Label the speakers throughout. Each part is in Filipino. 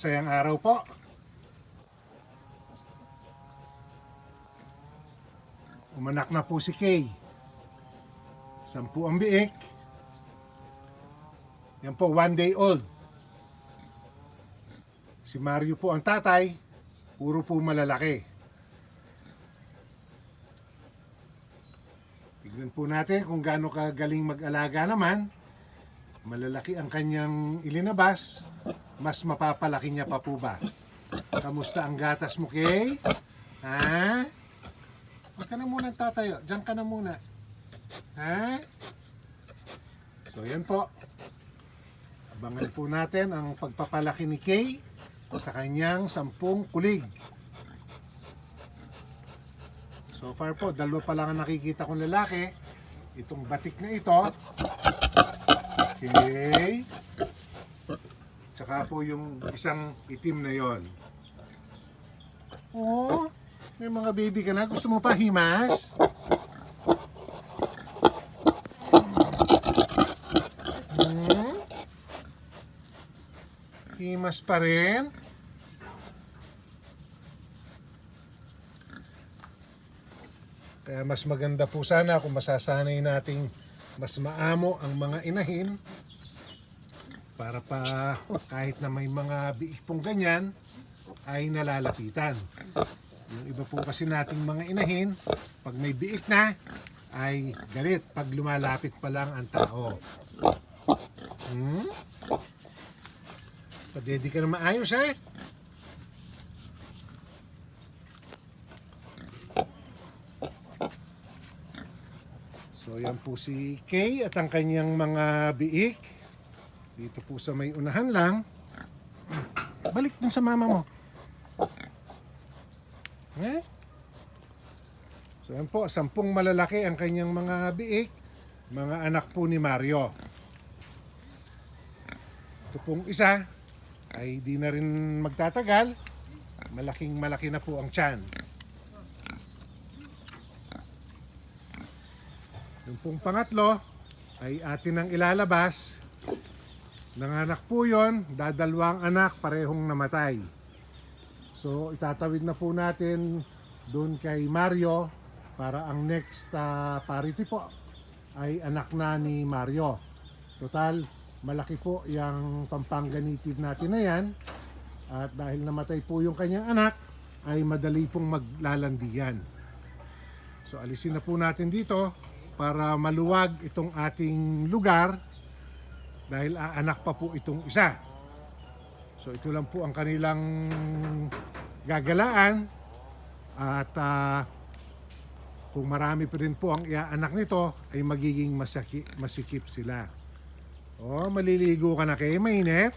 Speaker 1: Masayang araw po. Umanak na po si Kay. Sampu ang biik. Yan po, one day old. Si Mario po ang tatay. Puro po malalaki. Tignan po natin kung gaano kagaling mag-alaga naman. Malalaki ang kanyang ilinabas. Mas mapapalaki niya pa po ba? Kamusta ang gatas mo, Kay? Ha? Huwag ka na muna tatayo. Diyan ka na muna. Ha? So, yan po. Abangan po natin ang pagpapalaki ni Kay sa kanyang sampung kulig. So far po, dalawa pa lang ang nakikita kong lalaki. Itong batik na ito. Okay. Tsaka po yung isang itim na yon. Oh, may mga baby ka na. Gusto mo pa himas? Hmm? Himas pa rin? Kaya mas maganda po sana kung masasanay nating mas maamo ang mga inahin para pa kahit na may mga biik pong ganyan ay nalalapitan. Yung iba po kasi nating mga inahin, pag may biik na, ay galit pag lumalapit pa lang ang tao. Hmm? Padedi ka na maayos eh. So yan po si Kay at ang kanyang mga biik. Dito po sa may unahan lang. Balik dun sa mama mo. Eh? So yan po, sampung malalaki ang kanyang mga biik. Mga anak po ni Mario. Ito pong isa ay di na rin magtatagal. Malaking malaki na po ang tiyan. Yung pong pangatlo ay atin ang ilalabas. Nanganak po yon, dadalawang anak parehong namatay. So itatawid na po natin doon kay Mario para ang next ah, parity po ay anak na ni Mario. Total, malaki po yung Pampanga native natin na yan. At dahil namatay po yung kanyang anak, ay madali pong maglalandian. So alisin na po natin dito para maluwag itong ating lugar dahil aanak pa po itong isa. So ito lang po ang kanilang gagalaan at ah, kung marami pa rin po ang iaanak nito ay magiging masaki, masikip sila. Oh, maliligo ka na kay mainit.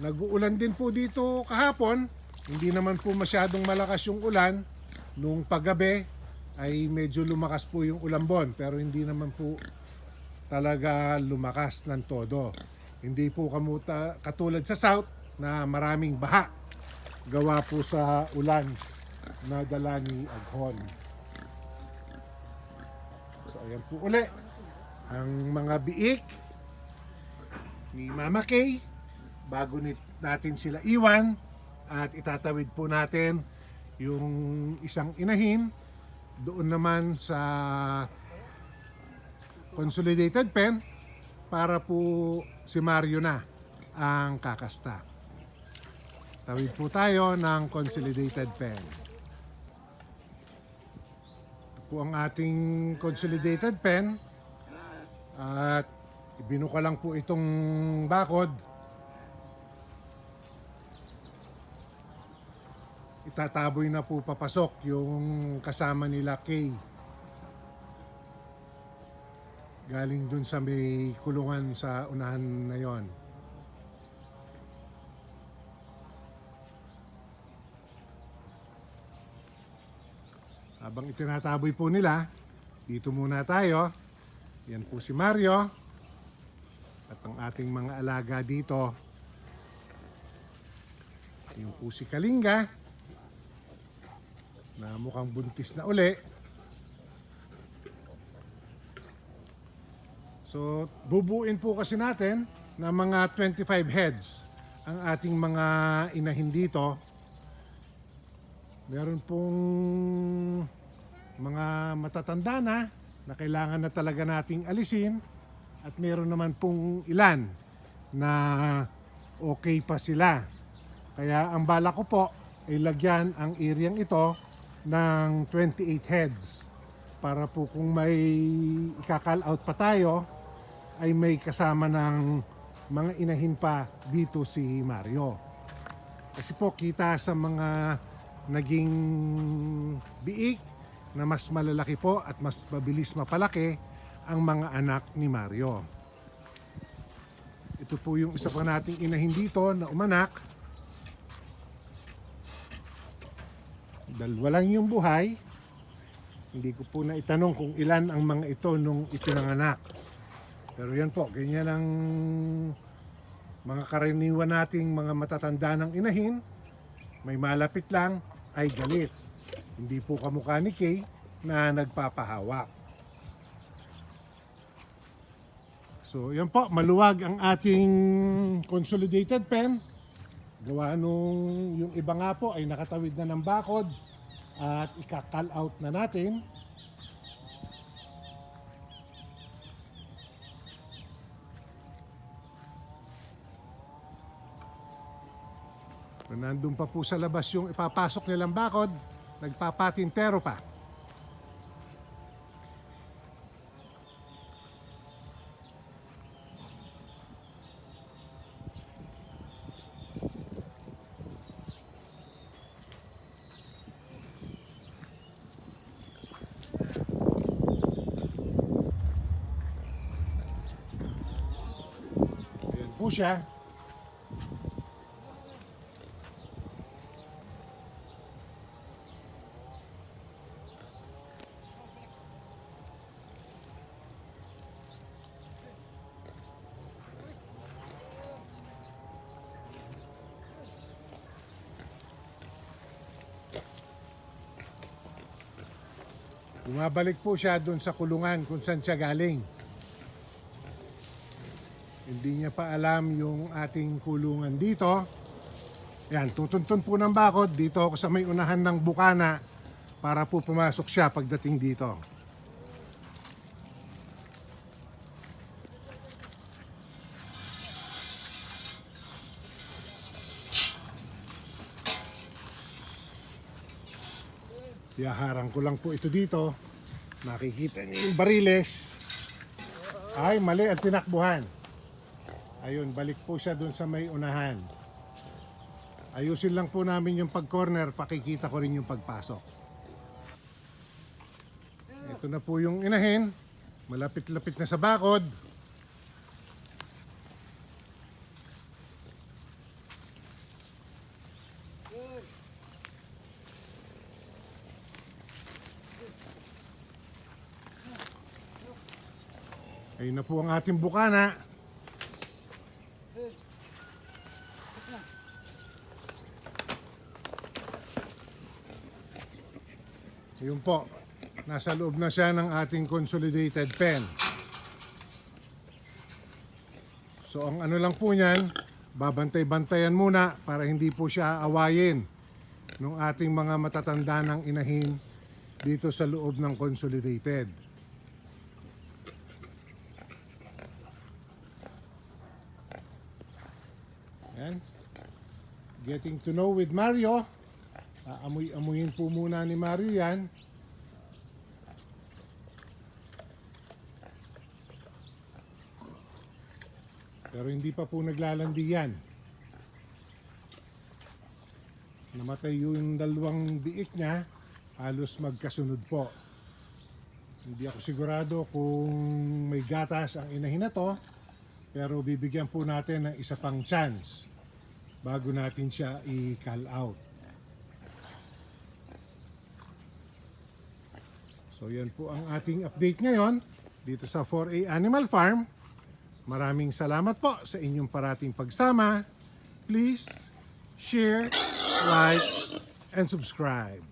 Speaker 1: Nag-uulan din po dito kahapon. Hindi naman po masyadong malakas yung ulan. Nung paggabi ay medyo lumakas po yung ulambon pero hindi naman po talaga lumakas ng todo. Hindi po kamuta, katulad sa south na maraming baha gawa po sa ulan na dala ni Aghon. So ayan po uli ang mga biik ni Mama Kay bago natin sila iwan at itatawid po natin yung isang inahin doon naman sa consolidated pen para po si Mario na ang kakasta. Tawid po tayo ng consolidated pen. Ito po ang ating consolidated pen at ibinuka lang po itong bakod itataboy na po papasok yung kasama nila Kay. Galing dun sa may kulungan sa unahan na yon. Habang itinataboy po nila, dito muna tayo. Yan po si Mario. At ang ating mga alaga dito. Yung po si Kalinga na mukhang buntis na uli. So, bubuin po kasi natin ng mga 25 heads ang ating mga inahin dito. Meron pong mga matatanda na na kailangan na talaga nating alisin at meron naman pong ilan na okay pa sila. Kaya ang bala ko po ay lagyan ang areang ito ng 28 heads para po kung may ikakal out pa tayo ay may kasama ng mga inahin pa dito si Mario. Kasi po kita sa mga naging biik na mas malalaki po at mas mabilis mapalaki ang mga anak ni Mario. Ito po yung isa pa nating inahin dito na umanak. Dalawa lang yung buhay. Hindi ko po na itanong kung ilan ang mga ito nung ipinanganak. Pero yan po, ganyan ang mga karaniwan nating mga matatanda ng inahin. May malapit lang ay galit. Hindi po kamukha ni Kay na nagpapahawak. So yan po, maluwag ang ating consolidated pen. Gawa nung yung iba nga po ay nakatawid na ng bakod at ika-call out na natin. Nandun pa po sa labas yung ipapasok nilang bakod, nagpapatintero pa. Ayan po siya. Bumabalik po siya doon sa kulungan kung saan siya galing. Hindi niya pa alam yung ating kulungan dito. Yan, tutuntun po ng bakod dito ako sa may unahan ng bukana para po pumasok siya pagdating dito. Iyaharang ko lang po ito dito. Makikita niyo yung bariles. Ay, mali ang tinakbuhan. Ayun, balik po siya dun sa may unahan. Ayusin lang po namin yung pag-corner, pakikita ko rin yung pagpasok. Ito na po yung inahin. Malapit-lapit na sa bakod. Ayun na po ang ating bukana. Yun po, nasa loob na siya ng ating consolidated pen. So ang ano lang po niyan, babantay-bantayan muna para hindi po siya awayin ng ating mga matatanda ng inahin dito sa loob ng consolidated. Yan. Getting to know with Mario. Aamoy-amuyin po muna ni Mario yan. Pero hindi pa po naglalandi yan. Namatay yung dalawang biik niya, halos magkasunod po. Hindi ako sigurado kung may gatas ang inahin na to, pero bibigyan po natin ng isa pang chance bago natin siya i-call out. So yan po ang ating update ngayon dito sa 4A Animal Farm. Maraming salamat po sa inyong parating pagsama. Please share, like, and subscribe.